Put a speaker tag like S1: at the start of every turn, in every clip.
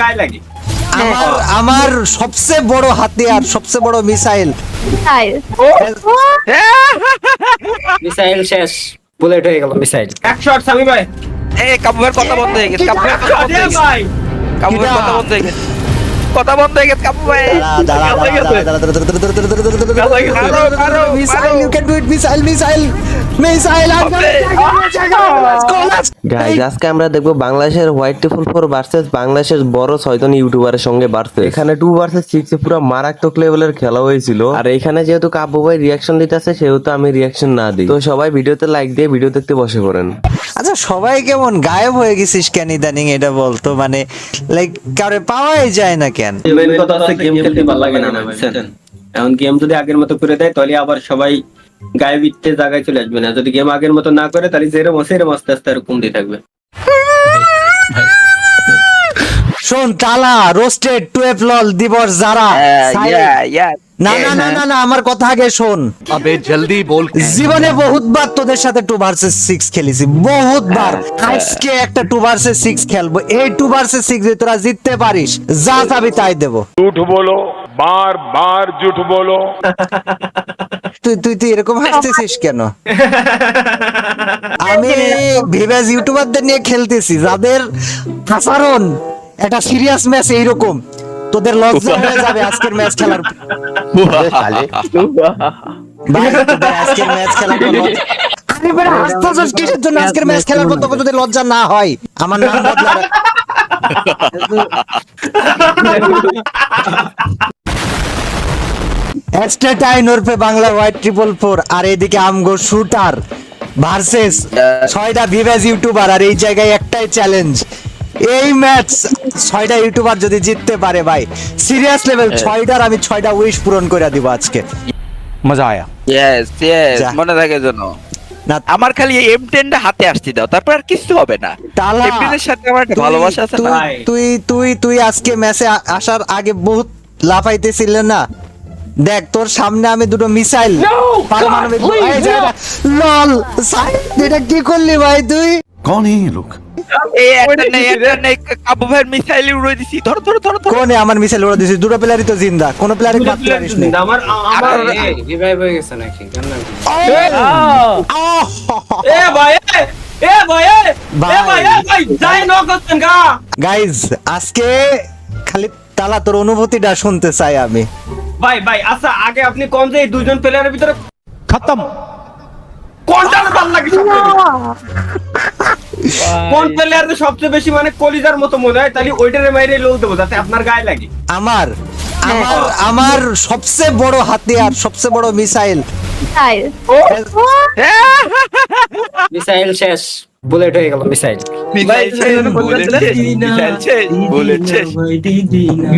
S1: গায়ে লাগে।
S2: আমার আমার সবচেয়ে বড় হাতিয়ার সবচেয়ে বড় মিসাইল।
S3: মিসাইল।
S4: শেষ। বুলেট হয়ে গেল মিসাইল।
S1: এক শট সামি ভাই।
S5: এ কাবুয়ের কথা বন্ধ হয়ে গেছে কাবুয়ের কথা বন্ধ হয়ে গেছে।
S1: ভাই
S5: কথা বন্ধ হয়ে গেছে। কথা বন্ধ হয়ে গেছে কাপু ভাই।
S6: মারাত্মক লেভেলের খেলা হয়েছিল। আর এখানে যেহেতু কাব্য ভাই রিয়াকশন দিতেছে সেহেতু আমি রিয়াকশন না দিই। তো সবাই ভিডিওতে লাইক দিয়ে ভিডিও দেখতে বসে পড়েন।
S2: আচ্ছা সবাই কেমন গায়েব হয়ে গেছিস কেন ইদানিং এটা বলতো? মানে লাইক কারে পাওয়াই যায় না
S4: মেন কথা হচ্ছে গেম খেলতে ভালো লাগে না বুঝছেন? এখন গেম যদি আগের মতো করে দেয় তাহলে আবার সবাই গায়ে বিচ্ছে জায়গায় চলে আসবে না। যদি গেম আগের মতো না করে তাহলে যেরম আছে এরম আস্তে আস্তে আর কমতে থাকবে।
S2: শোন তালা রোস্টেড টুয়েলভ লল দিবস যারা
S5: ইয়া ইয়া
S2: না না না না না আমার কথা আগে শোন।
S7: আবে জলদি বল
S2: জীবনে বহুত বার তোদের সাথে 2 ভার্সেস 6 খেলেছি বহুতবার। আজকে একটা 2 ভার্সেস 6 খেলব এই 2 ভার্সেস 6 যদি তোরা জিততে পারিস যা চাবি তাই দেব।
S8: ঝুট বলো বার বার ঝুট বলো।
S2: তুই তুই তুই এরকম হাসতেছিস কেন? আমি ভিভাস ইউটিউবারদের নিয়ে খেলতেছি যাদের আচরণ এটা সিরিয়াস ম্যাচ এইরকম। তোদের লজ্জা হয়ে যাবে আজকের ম্যাচ খেলার ভাই তোদের আজকের ম্যাচ খেলার লজ্জা- আরে বেটা হাসতেছিস কিসের জন্য আজকের ম্যাচ খেলার পর তোকে যদি লজ্জা না হয়? আমার নাম বদলা এক্সট্রাটাইন ওরফে বাংলা হোয়াইট ট্রিপল ফোর আর এদিকে আমগো শুটার ভার্সেস ছয়টা ভিভেজ ইউটিউবার আর এই জায়গায় একটাই চ্যালেঞ্জ এই ম্যাচ ছয়টা ইউটিউবার যদি জিততে পারে ভাই সিরিয়াস হ্যাঁ। লেভেল ছয়টার আমি ছয়টা উইশ পূরণ করে দিব আজকে।
S7: মজা আয়া।
S5: ইয়েস ইয়েস মনে থাকে যেন।
S2: না।
S5: আমার খালি এম টেনটা হাতে আসতে দাও তারপর আর কিছু হবে না। এম টেনের সাথে আমার ভালোবাসা আছে না?
S2: তুই তুই তুই আজকে ম্যাচে আসার আগে বহুত লাফাইতেছিল না? দেখ তোর সামনে আমি দুটো মিসাইল পারমাণবিক লল সাইড এটা কি করলি ভাই তুই?
S7: कौन है ये लोग
S5: এই একটা নেই একটা নেই কাবু ভাইয়ের মিসাইল উড়ে দিছি ধরো ধরো ধরো ধরো
S2: কোনে আমার মিসাইল ওরা দিছিস দুটো প্লেয়ারই তো জিন্দা কোন প্লেয়ারই মারতে পারিস নি
S4: আমার আমার রিভাইভ হয়ে গেছে নাকি কেন না?
S1: এ ভাই এ, এ ভাই এ, এ ভাই এ ভাই যাই ন করছেন গা
S2: গাইজ আজকে খালি তালা তোর অনুভূতিটা শুনতে চাই আমি
S1: ভাই ভাই আচ্ছা আগে আপনি কোন যে এই দুইজন প্লেয়ারের ভিতরে
S7: खत्म
S1: কোনটা ভালো লাগে সবচেয়ে বেশি? কোন প্লেয়ারের সবচেয়ে বেশি মানে কলিজার মতো মনে হয়? তাহলে ওইটারে মাইরে লোক দেবো যাতে আপনার গায়ে লাগে।
S2: আমার হ্যাঁ। আমার আমার সবচেয়ে বড় হাতিয়ার সবচেয়ে বড় মিসাইল।
S3: মিসাইল।
S4: শেষ বুলেট হয়ে গেল মিসাইল।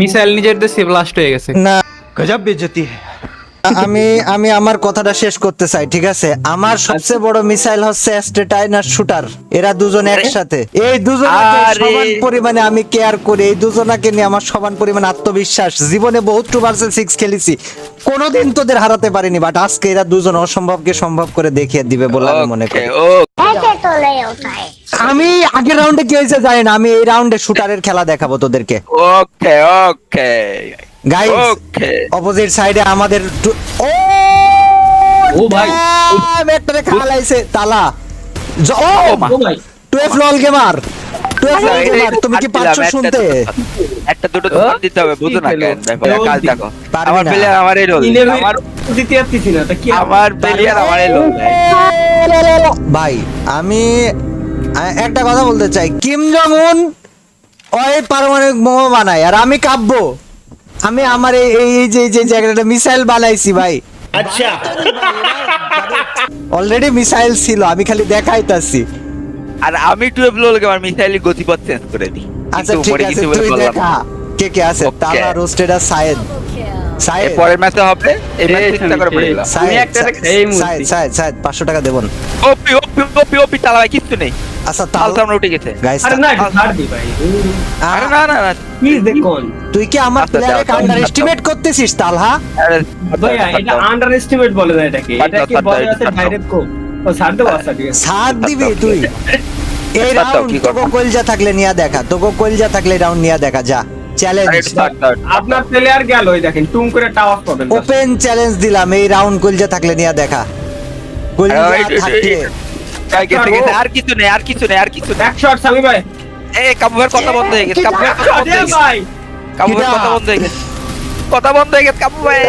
S5: মিসাইল
S9: নিজের দেশে ব্লাস্ট হয়ে গেছে।
S2: না।
S7: গজব বেজতি হ্যায়
S2: আমি আমি আমার কথাটা শেষ করতে চাই ঠিক আছে? আমার সবচেয়ে বড় মিসাইল হচ্ছে স্টেটাইন আর শুটার। এরা দুজন একসাথে। এই দুজনকে সমান পরিমাণে আমি কেয়ার করি এই দুজনাকে নিয়ে আমার সমান পরিমাণে আত্মবিশ্বাস। জীবনে বহুত টু ভার্সেল সিক্স খেলেছি। কোনোদিন তোদের হারাতে পারিনি বাট আজকে এরা দুজন অসম্ভবকে সম্ভব করে দেখিয়ে দিবে বলে আমি মনে করি। আমি আগের রাউন্ডে কি হয়েছে জানি না আমি এই রাউন্ডে শুটারের খেলা দেখাবো তোদেরকে।
S5: ওকে ওকে।
S2: গাইস
S5: ওকে
S2: অপোজিট সাইডে আমাদের ও
S4: ও ভাই।
S2: একটারে খালাইছে তালা। ও
S1: ও ভাই।
S2: Twelve LOL gamer twelve LOL gamer তুমি কি পাচ্ছ শুনতে?
S5: একটা দুটো তো দিতে হবে বুঝো না কেন কাজ দেখো। আমার প্লেয়ার আমার এই রোল আমার
S1: দিতে পারতেছি না তা কি
S5: আমার প্লেয়ার আমার এই রোল
S2: ভাই আমি একটা কথা বলতে চাই। কিম জং উন ওই পারমাণবিক বোমা বানায় আর আমি কাব্য আমি আমার এই এই- যে যে জায়গাটা মিসাইল বানাইছি ভাই। আচ্ছা। অলরেডি মিসাইল ছিল আমি খালি দেখাইতাছি।
S5: আর আমি টুয়েলভ লোলকে আমার মিসাইলের গতিপথ চেঞ্জ করে দিই।
S2: আচ্ছা ঠিক আছে তুই দেখা কে কে আছে? তারা রোস্টেড আর সায়েদ
S5: পরের ম্যাচে হবে এই ম্যাচে চিন্তা করে পড়ে গেলাম।
S1: একটা এই মূর্তি।
S2: সায়েদ সায়েদ সায়েদ পাঁচশো টাকা দেবন
S5: ওপি ওপি ওপি ওপি তালা ভাই কিচ্ছু নেই।
S2: আচ্ছা
S5: তাল সামনে উঠে গেছে।
S2: গাইস
S1: আরে না ছাড় দি ভাই।
S5: আরে না না না।
S1: কি দেখুন।
S2: তুই কি আমার
S5: আচ্ছা,
S2: প্লেয়ারে আন্ডার এস্টিমেট করতেছিস তালহা
S5: আরে,
S1: ভাইয়া এটা আন্ডার এস্টিমেট বলে না এটাকে।
S5: ছাড়
S1: বলে আছে ডাইরেক্ট কো ও ছাড় দেবো আচ্ছা ঠিক আছে।
S2: সাথ দিবি তুই। এই রাউন্ড
S5: কি
S2: তোকে
S5: করব?
S2: কলজা থাকলে নিয়ে দেখা তোকে কলজা থাকলে রাউন্ড নিয়ে দেখা যা। চ্যালেঞ্জ
S1: আপনার গেল ওই দেখেন টুম করে টাওয়ার
S2: ওপেন চ্যালেঞ্জ দিলাম এই রাউন্ড থাকলে নিয়ে দেখা।
S5: আর কিছু নেই আর কিছু নেই আর কিছু
S1: এক শট সামি ভাই।
S5: কথা বন্ধ হয়ে গেছে কাবুবের কথা বন্ধ হয়ে গেছে। কথা বন্ধ হয়ে গেছে। কথা বন্ধ হয়ে গেছে ভাই।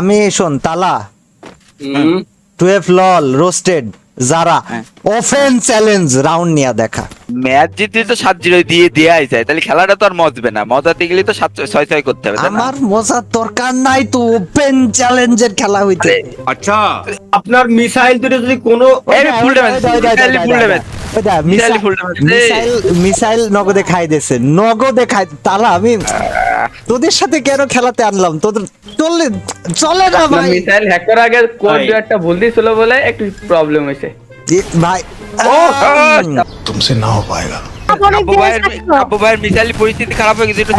S2: আমি শোন তালা টুয়েলভ লল রোস্টেড যারা ওফেন চ্যালেঞ্জ রাউন্ড নিয়ে দেখা।
S5: ম্যাচ জিতলে তো সাত জিরো দিয়ে দেয়াই যায় তাহলে খেলাটা তো আর মজবে না। মজাতে গেলে তো সাত ছয় ছয় করতে হবে
S2: আমার মজার দরকার নাই তো ওপেন চ্যালেঞ্জের খেলা হইতে।
S1: আচ্ছা আপনার মিসাইল দুটো যদি কোনো
S5: full damage, মিসাইল
S2: নগদে খাই দিছে নগদে খাই তালা আমি তোদের সাথে কেন খেলাতে আনলাম? তোদের চলে চলে না ভাই।
S9: মিসাইল হ্যাক করার আগে কোড একটা ভুল দিয়েছিল বলে একটু প্রবলেম হয়েছে।
S5: না পরিস্থিতি খারাপ হয়ে গেছে একটু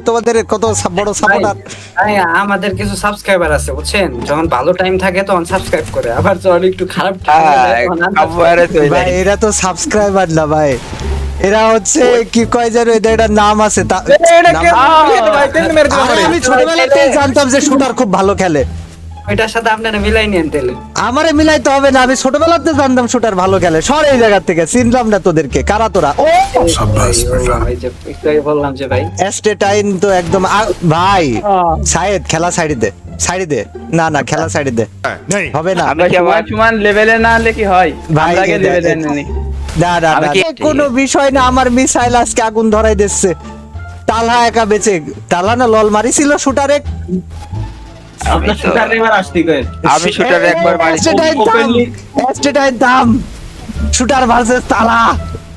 S2: তোমাদের কত বড়
S3: আমাদের কিছু সাবস্ক্রাইবার আছে বুঝছেন? যখন ভালো টাইম থাকে তখন সাবস্ক্রাইব করে। আবার যখন একটু খারাপ
S2: ভাই এরা তো সাবস্ক্রাইবার না ভাই। এরা হচ্ছে কি কয় যেন এদের নাম আছে আমি ছোটবেলাতে জানতাম যে শুটার খুব ভালো খেলে।
S3: ওইটার সাথে আপনারা মিলাই নেন তাহলে
S2: আমারে মিলাইতে হবে না আমি ছোটবেলাতে জানতাম শুটার ভালো খেলে। সর এই জায়গা থেকে চিনলাম না তোদেরকে। কারা তোরা? ও!
S3: বললাম যে ভাই।
S2: এস্টেটাইন তো একদম ভাই সাইদ খেলা সাইডে দে সাইডে দে। না না খেলা সাইডে দে। হবে না।
S5: আমি কি
S9: সমান লেভেলে না হলে কি হয়?
S2: ভাই,
S9: লেভেলে নেই।
S2: না না
S5: আমি
S2: না, কোনো বিষয় না আমার মিসাইল আজকে আগুন ধরাই দিচ্ছে। তালা একা বেঁচে তালা না লল মারিছিল শুটারে?
S1: আপনার শুটার এবার আসতে
S5: আমি শুটার একবার মারি।
S2: এস্টেটাইন দাম শুটার ভার্সেস তালা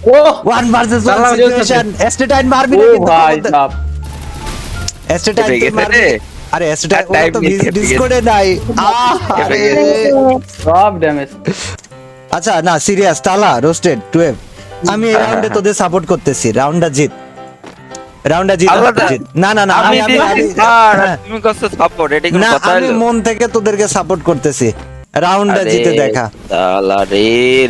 S9: ও
S2: ওয়ান ভার্সেস ওয়ান সিচুয়েশন এস্টেটাইন মারবি না কিন্তু
S9: ভাই
S2: এস্টেটাইন মারবি। আরে এস্টেটাইন তো ডিসকোডে নাই। আহ! আরে
S9: সব ড্যামেজ
S2: আচ্ছা না সিরিয়াস তালা রোস্টেড 12 আমি এই রাউন্ডে তোদের সাপোর্ট করতেছি রাউন্ডটা জিত। রাউন্ডটা জিত জিত। না না না
S5: আমি। তুমি সাপোর্ট এটা কি
S2: না
S5: কথা
S2: আমি মন থেকে তোদেরকে সাপোর্ট করতেছি। রাউন্ডটা জিতে দেখা।
S5: শালা রে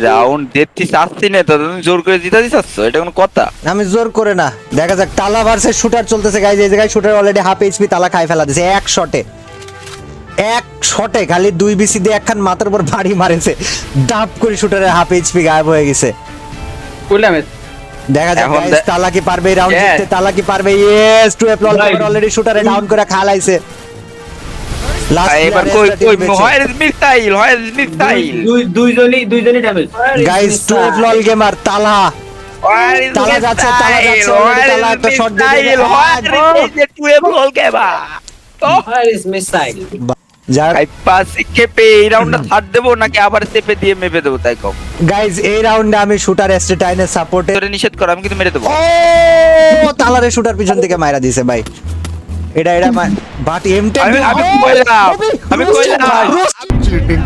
S5: রাউন্ড দেখতে চাচ্ছি না তুমি জোর করে জিতে দিচ্ছ এটা কোনো কথা?
S2: আমি জোর করে না। দেখা যাক তালা ভার্সেস শুটার চলতেছে গাইজ এই জায়গায় শুটার অলরেডি হাফ এইচপি তালা খাই ফেলা দিছে এক শটে এক শটে খালি দুই বিসি দিয়ে একখান মাথার উপর ভারি মারেছে। ডাব করে শুটারের হাফ এইচপি গায়েব হয়ে গেছে।
S9: বুঝলাম।
S2: দেখা যাক তালা কি পারবে রাউন্ড জিততে তালা কি পারবে? Yes two F
S1: LOL
S2: already শুটারে down করে খালাইছে। তালা। তালা যাচ্ছে তালা যাচ্ছে তালা একটা শট
S5: গাইজ এই
S2: রাউন্ডে আমি শুটার
S5: নিষেধ করো
S2: শুটার পিছন থেকে মাইরা
S5: আমি কইলাম আমি কইলাম। চিটিং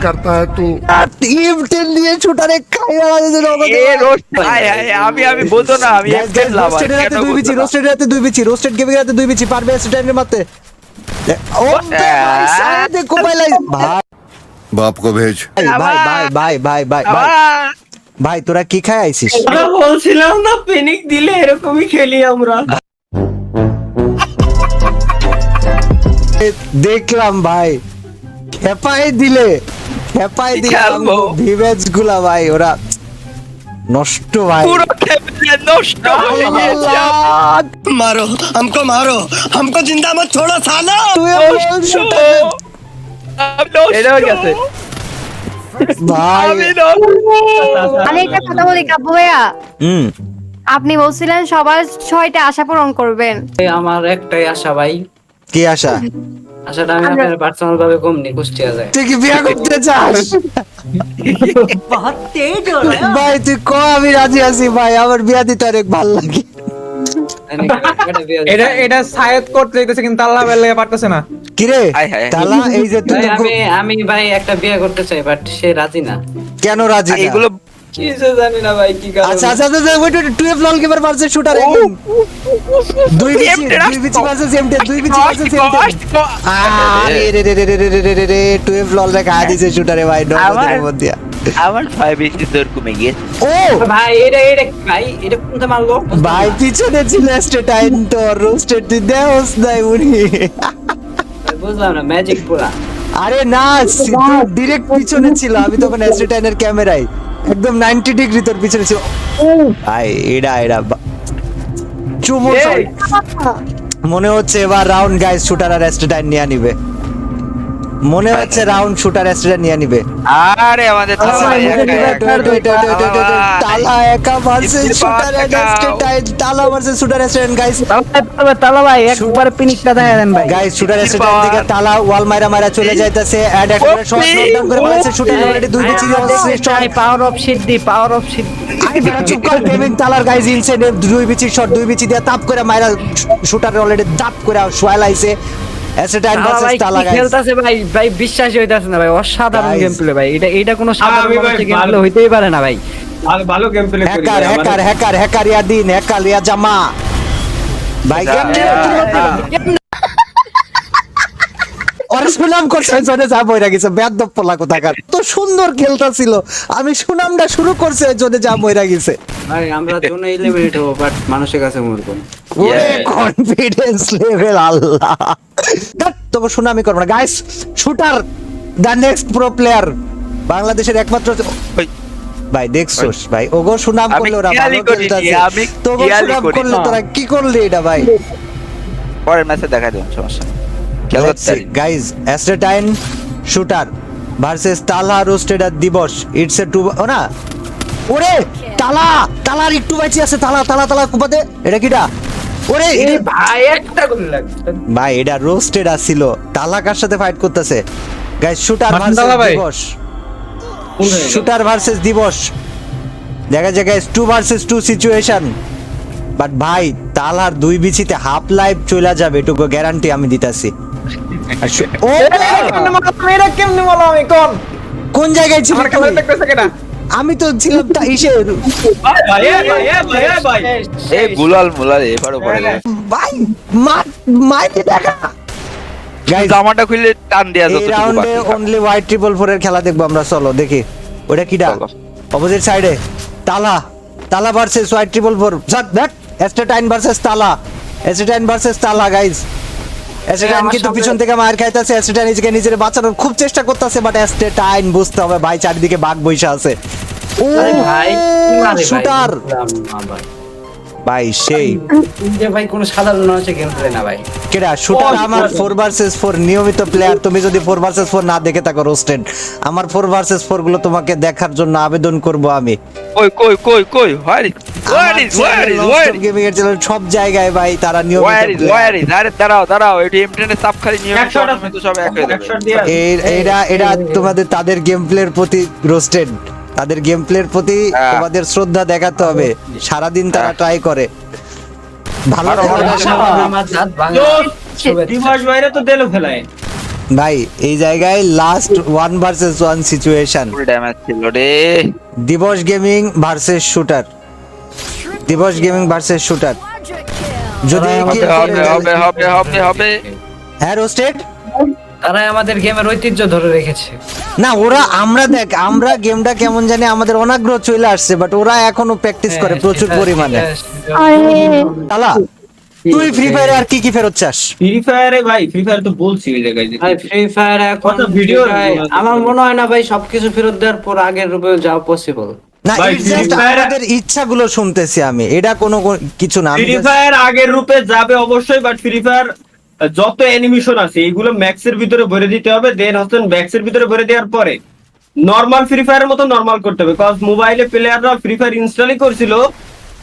S2: দুই বিচি রোস্টেড গেমে রাতে দুই বিচি পারবে স্ট্যান্ডে মারতে?
S1: আমরা বলছিলাম না পেনিক দিলে এরকমই খেলি আমরা
S2: দেখলাম ভাই খেপাই দিলে খেপাই দিলে ভিভেজগুলা ভাই ওরা নষ্ট ভাই
S5: পুরো খেপে নষ্ট হয়ে গেছে
S2: আল্লাহ,
S10: मारो हमको मारो हमको जिंदा मत छोड़ो सालो
S2: তুই বল শুটারে।
S5: আমি নষ্ট।
S9: এটাও গেছে
S2: ভাই
S5: আমি নষ্ট।
S11: আমি একটা কথা বলি কাব্য ভাইয়া
S2: হুম
S11: আপনি বলছিলেন সবার ছয়টা আশা পূরণ করবেন
S3: এই আমার একটাই আশা ভাই
S2: কি আশা
S3: আশাটা আমি আপনার পার্সোনাল ভাবে কম নি কুষ্টিয়া যায়।
S2: তুই কি বিয়া করতে চাস? ভাই তুই ক আমি রাজি আছি ভাই আমার বিয়া দিতে অনেক ভালো লাগে।
S3: এটা
S9: সায়েদ করতে কিন্তু আল্লাহ বেলে পারতেছে না।
S5: হায়।
S2: তালা এই যে তুই
S3: আমি আমি ভাই একটা বিয়ে করতে চাই বাট সে রাজি না।
S2: কেন রাজি
S5: এগুলো
S3: কিছু জানি না ভাই কি কারণে
S2: আচ্ছা আচ্ছা আচ্ছা wait wait twelve LOL gamer versus shooter একদম দুই বিচি দুই বিচি ভার্সেস এমটে দুই বিচি ভার্সেস এমটে আরে রে রে রে রে রে রে রে রে রে টুয়েলভ লল রে খায় দিছে শুটারে ভাই নর্মাদের মধ্যে
S5: আমার ছয় বেশি দৌড় কমে গিয়েছে
S2: ও
S3: ভাই এটা এটা ভাই এটা কোনটা মারলো
S2: ভাই পিছনে ছিল স্টেটাইন তো রোস্টেড তুই দেওস নাই উনি
S3: বুঝলাম না ম্যাজিক পুরা
S2: আরে না ডিরেক্ট পিছনে ছিল আমি তখন স্টেটাইনের ক্যামেরায় একদম 90 ডিগ্রি তোর পিছনে ছিল। আই এডা এডা চুমো মনে হচ্ছে এবার রাউন্ড গাইস শুটার আর স্টেটাইন নিয়ে নিবে। মনে হচ্ছে রাউন্ড শুটার স্টেটাইন নিয়ে নিবে।
S5: আরে আমাদের তালা একা একা।
S2: তালা একা ভার্সেস শুটার একা।
S5: একা।
S2: তালা ভার্সেস শুটার স্টেটাইন গাইস
S9: তালা ভাই একবার পিনিকটা দেখা দেন ভাই।
S2: গাইস শুটার স্টেটাইন থেকে তালা ওয়াল মাইরা মাইরা চলে যাইতাছে এন্ড একটা
S5: Okay,
S2: শট নকডাউন করে ফেলেছে শুটার অলরেডি দুই বিচি
S9: পাওয়ার অফ সিদ্ধি পাওয়ার অফ সিদ্ধি
S2: আরে বেটা চুপ কর গেমিং তালার গাইজ ইনসেন দুই বিচি শট দুই বিচি দিয়ে তাপ করে মাইরা শুটার অলরেডি দাপ করে ভার্সেস তালা গাইজ
S9: খেলতাছে ভাই? ভাই বিশ্বাসই হইতাছে না ভাই অসাধারণ গেম প্লে ভাই। এটা এটা কোনো
S1: আমি
S9: সাধারণ মানুষের গেম প্লে হইতেই পারে না ভাই।
S1: ভালো ভালো
S2: game
S1: play hacker
S2: hacker hacker hacker ইয়া দিন হ্যাকার ইয়া জামা। ভাই গেম ওর সুনাম করছে জনে যা বইরা গেছে বেদ্য পোলা কোথাকার। তো সুন্দর খেলতাছিল আমি সুনামটা শুরু করছে জনে যা বইরা গেছে।
S3: ভাই আমরা জন্য এলিমিনেট হব বাট মানুষের কাছে মরবো না।
S2: ওরে কনফিডেন্স লেভেল আল্লাহ। ধ্যাৎ, তোকে সুনামি করব না। Guys shooter the next pro player বাংলাদেশের একমাত্র ভাই দেখছোস ভাই। ওগো সুনাম
S5: আমি
S2: করলে ওরা ভালো খেলতেছে।
S5: আমি
S2: সুনাম। করলে তোরা কি করলি এটা ভাই?
S5: পরের ম্যাচে দেখা সমস্যা
S2: শুটার ভার্সেস তালা দিবস ইটস এ টু না। ওরে তালা তালার একটু বাঁচি আছে তালা তালা তালা কুপাতে। এটা কিটা? ওরে
S3: এ
S2: এটা-
S3: ভাই একটা করে লাগছে।
S2: ভাই এটা রোস্টেড আসছিল তালা কার সাথে ফাইট করতেছে? গাইস শুটার ভার্সেস দিবস শুটার ভার্সেস দিবস দেখা যায় guys two versus two situation but ভাই তালার দুই বিচিতে হাফ লাইফ চলে যাবে এটুকু গ্যারান্টি আমি দিতাছি। ও
S9: এটা কেমনে বলো আমি কোন?
S2: কোন জায়গায় ছিল আমি তো ছিলাম তা
S5: গুলাল মুলাল এবার
S2: ভাই দেখা।
S5: জামাটা খুলে টান দেয়া যত
S2: রাউন্ডে অনলি ট্রিপল ফোর এর খেলা দেখব আমরা চলো দেখি। ওটা
S5: কিডা?
S2: অপোজিট সাইডে তালা। তালা ভার্সেস ওয়াই ট্রিপল ফোর যাক দেখ অ্যাস্টাটাইন ভার্সেস তালা। অ্যাস্টাটাইন ভার্সেস তালা গাইজ এস্টেটাইন কিন্তু পিছন থেকে মার খাইতেছে এস্টেটাইন নিজেকে নিজের বাঁচানোর খুব চেষ্টা করতেছে বাট এস্টেটাইন বুঝতে হবে ভাই চারিদিকে বাঘ বইসা আছে। ও শুটার
S3: ভাই।
S2: সেই।
S3: যে ভাই কোনো সাধারণ মানুষের গেম প্লে না ভাই।
S2: কেডা শুটার আমার ফোর ভার্সেস ফোর নিয়মিত প্লেয়ার তুমি যদি ফোর ভার্সেস ফোর না দেখে থাকো রোস্টেড আমার ফোর ভার্সেস ফোরগুলো তোমাকে দেখার জন্য আবেদন করব আমি।
S5: কই কই কই কই where is where is where is where
S2: gaming এর চ্যানেল সব জায়গায় ভাই তারা নিয়মিত
S5: হোয়ার ইজ হোয়ার ইজ আরে দাঁড়াও দাঁড়াও এটি খালি নিয়মিত সব এক হয়ে যাবে।
S2: এই- এরা এরা তোমাদের তাদের গেম প্লের প্রতি রোস্টেড তাদের গেম প্লের প্রতি
S5: হ্যাঁ।
S2: তোমাদের শ্রদ্ধা দেখাতে হবে। সারাদিন তারা
S5: হ্যাঁ।
S2: ট্রাই করে। ভালো
S1: তো দেলো ফেলায়
S2: ভাই এই জায়গায় last one versus one situation
S5: full damage ছিল রে।
S2: দিবস গেমিং ভার্সেস শুটার দিবস গেমিং ভার্সেস শুটার যদি
S5: হবে হবে হবে হবে
S2: হ্যাঁ রোস্টেড
S3: তারাই আমাদের গেমের ঐতিহ্য ধরে রেখেছে।
S2: না ওরা আমরা দেখ আমরা গেমটা কেমন জানি আমাদের অনাগ্রহ চলে আসছে বাট ওরা এখনও প্র্যাকটিস করে
S3: হ্যাঁ,
S2: প্রচুর পরিমাণে। তালা তুই ফ্রি ফায়ারে আর কি কি ফেরত চাস?
S1: ফ্রি ফায়ারে ভাই ফ্রি ফায়ার তো বলছি ওই জায়গায়
S3: ভাই ফ্রি ফায়ার এখন Fire- আমার মনে হয় না ভাই সবকিছু ফেরত দেওয়ার পর আগের রূপে যাওয়া পসিবল
S2: না আমাদের ইচ্ছাগুলো শুনতেছি আমি এটা কোনো কিছু না
S1: ফ্রি ফায়ার আগের রূপে যাবে অবশ্যই বাট ফ্রি ফায়ার যত অ্যানিমেশন আছে এইগুলো ম্যাক্সের ভিতরে ভরে দিতে হবে দেন হচ্ছে ম্যাক্সের ভিতরে ভরে দেওয়ার পরে নর্মাল ফ্রি ফায়ারের মতো নর্মাল করতে হবে কজ মোবাইলে প্লেয়াররা ফ্রি ফায়ার ইনস্টলই করছিল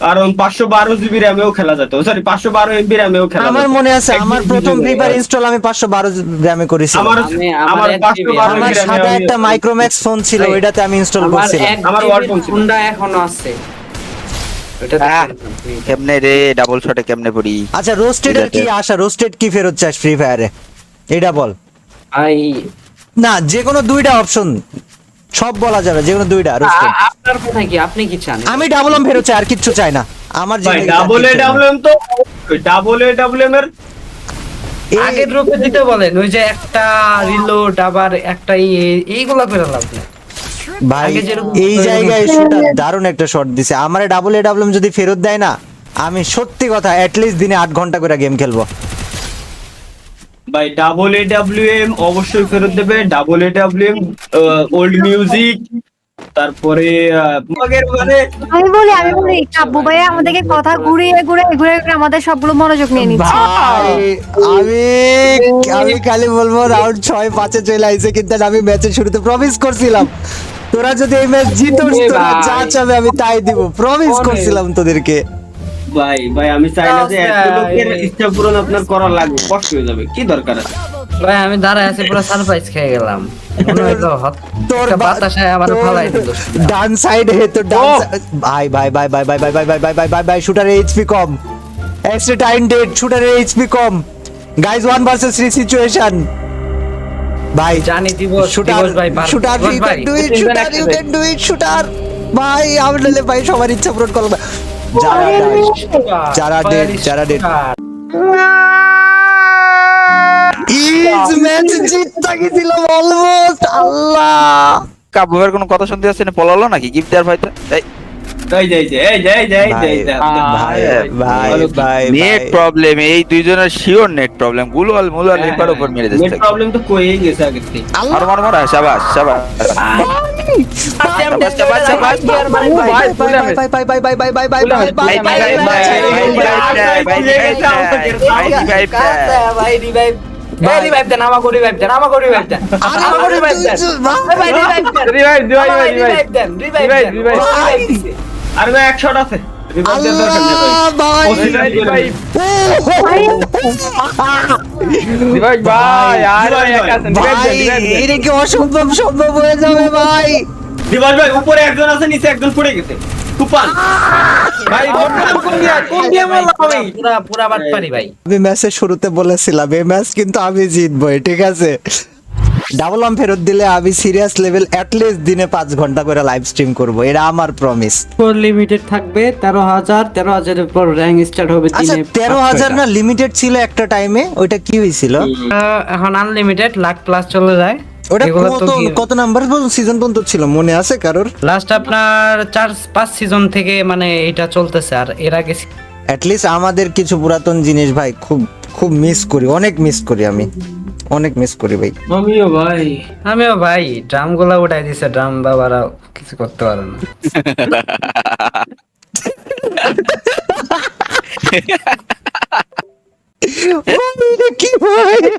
S1: কারণ পাঁচশো বারো জিবি র্যামেও খেলা যেত সরি পাঁচশো বারো এমবি র্যামেও খেলা
S2: আমার মনে আছে আমার প্রথম ফ্রি ফায়ার ইনস্টল আমি পাঁচশো বারো গ্রামে করেছি
S1: আমার
S3: আমার
S2: সাদা একটা মাইক্রোম্যাক্স ফোন ছিল ওইটাতে আমি ইনস্টল করছিলাম।
S1: আমার ছিল।
S3: ফোনটা এখনও আছে।
S5: কেমনে রে ডাবল শটে কেমনে পড়ি?
S2: আচ্ছা রোস্টেড এর কি আশা? রোস্টেড কি ফেরত চাস ফ্রি ফায়ারে এটা বল।
S3: ভাই
S2: না যে কোনো দুইটা অপশন সব বলা যাবে যে কোনো দুইটা
S3: আ- আপনার কথা কি? আপনি কি চান?
S2: আমি ডাবল এম ফেরত চাই আর কিচ্ছু চাই না। আমার আর
S1: ডাবল এ। ডাবল এম তো ডাবল এ ডাবল এম এর
S3: আগের রূপে দিতে বলেন ওই যে একটা রিলোড আবার একটা এইগুলা করে লাভ নেই।
S2: ভাই এই জায়গায় শুটার দারুণ একটা শট দিছে। আমার ডাবল এ ডাবল এম যদি ফেরত দেয় না আমি সত্যি কথা অ্যাটলিস্ট দিনে আট ঘণ্টা করে গেম খেলব।
S1: ভাই ডাবল এ ডাব্লিউ এম অবশ্যই ফেরত দেবে। Double A W M old music তারপরে
S11: আমি বলি আমি বলি কাব্বু ভাইয়া আমাদেরকে কথা ঘুরিয়ে ঘুরে ঘুরে ঘুরে আমাদের সবগুলো মনোযোগ নিয়ে নিচ্ছে।
S2: ভাই আমি আমি খালি বলব রাউন্ড ছয় পাঁচে চলে আইছে কিন্তু আমি ম্যাচের শুরুতে প্রমিস করছিলাম। তোরা যদি এই ম্যাচ জিতোস তোরা যা চাবে আমি তাই দিব প্রমিস। করছিলাম তোদেরকে
S1: ভাই ভাই আমি চাই না যে এত
S3: আচ্ছা,
S1: লোকের ইচ্ছা পূরণ আপনার করা লাগবে কষ্ট হয়ে যাবে কি দরকার আছে
S3: ভাই আমি দাঁড়ায় আছি পুরো সারপ্রাইজ খেয়ে গেলাম মনে
S2: তোর
S3: বাতাসে আমার
S2: তোর
S3: ফালাই দিল
S2: ডান সাইড হে তো ডান ভাই ভাই ভাই ভাই ভাই ভাই ভাই ভাই ভাই ভাই ভাই ভাই শুটারের এইচপি কম এক্সট্রা টাইম ডেট শুটারের এইচপি কম guys one versus three situation ভাই
S3: জানি দিবস
S2: শুটার
S3: দিবস ভাই
S2: shooter you can
S3: do
S2: it shooter
S3: you
S2: can do it shooter. ভাই আমি নাহলে ভাই সবার ইচ্ছা পূরণ করব যারা যারা ডেট যারা ডেট ইজ ম্যাচ জিততে অলমোস্ট আল্লাহ।
S5: কাবুবের কোনো কথা শুনতে যাচ্ছে না? পলালো নাকি? গিফট দেওয়ার ভাইটা নেট প্রবলেম এই দুইজনের শিওর নেট প্রবলেম গুলওয়াল
S1: মুলওয়াল
S5: এবার উপর মেরে দিচ্ছে।
S1: নেট প্রবলেম তো কই গেছে আগে থেকে।
S5: আর মার মার শাবাশ শাবাশ
S2: ভাই
S3: রিভাইভ দেন আমাকে রিভাইভ দেন আমাকে রিভাইভ দেন। আমাকে রিভাইভ দেন। রিভাইভ
S9: রিভাইভ রিভাইভ
S3: দেন রিভাইভ। দেন
S9: রিভাইভ রিভাইভ রিভাইভ।
S1: উপরে একজন আছে নিচে একজন পড়ে গেছে।
S9: আমি?
S2: ম্যাচের শুরুতে বলেছিলাম এই ম্যাচ কিন্তু আমি জিতবো ঠিক আছে? ডাবল আম ফেরত দিলে আমি সিরিয়াস লেভেল অ্যাটলিস্ট দিনে পাঁচ ঘণ্টা করে লাইভ স্ট্রিম করব এটা আমার প্রমিস
S9: লিমিটেড থাকবে তেরো হাজার তেরো হাজারের পর র্যাঙ্ক স্টার্ট হবে
S2: আচ্ছা তেরো হাজার না লিমিটেড ছিল একটা টাইমে ওইটা কি হয়েছিল?
S3: এখন আনলিমিটেড লাখ প্লাস চলে যায়।
S2: ওটা কত কত নাম্বার সিজন পর্যন্ত ছিল মনে আছে কারোর?
S3: লাস্ট আপনার চার পাঁচ সিজন থেকে মানে এটা চলতেছে আর এর আগে
S2: অ্যাটলিস্ট আমাদের কিছু পুরাতন জিনিস ভাই খুব খুব মিস করি অনেক মিস করি আমি। অনেক মিস করি ভাই।
S9: আমিও ভাই
S3: আমিও ভাই ড্রামগুলা উঠাই দিছে ড্রাম বাবারা কিছু করতে পারে না।
S2: কি ভাই?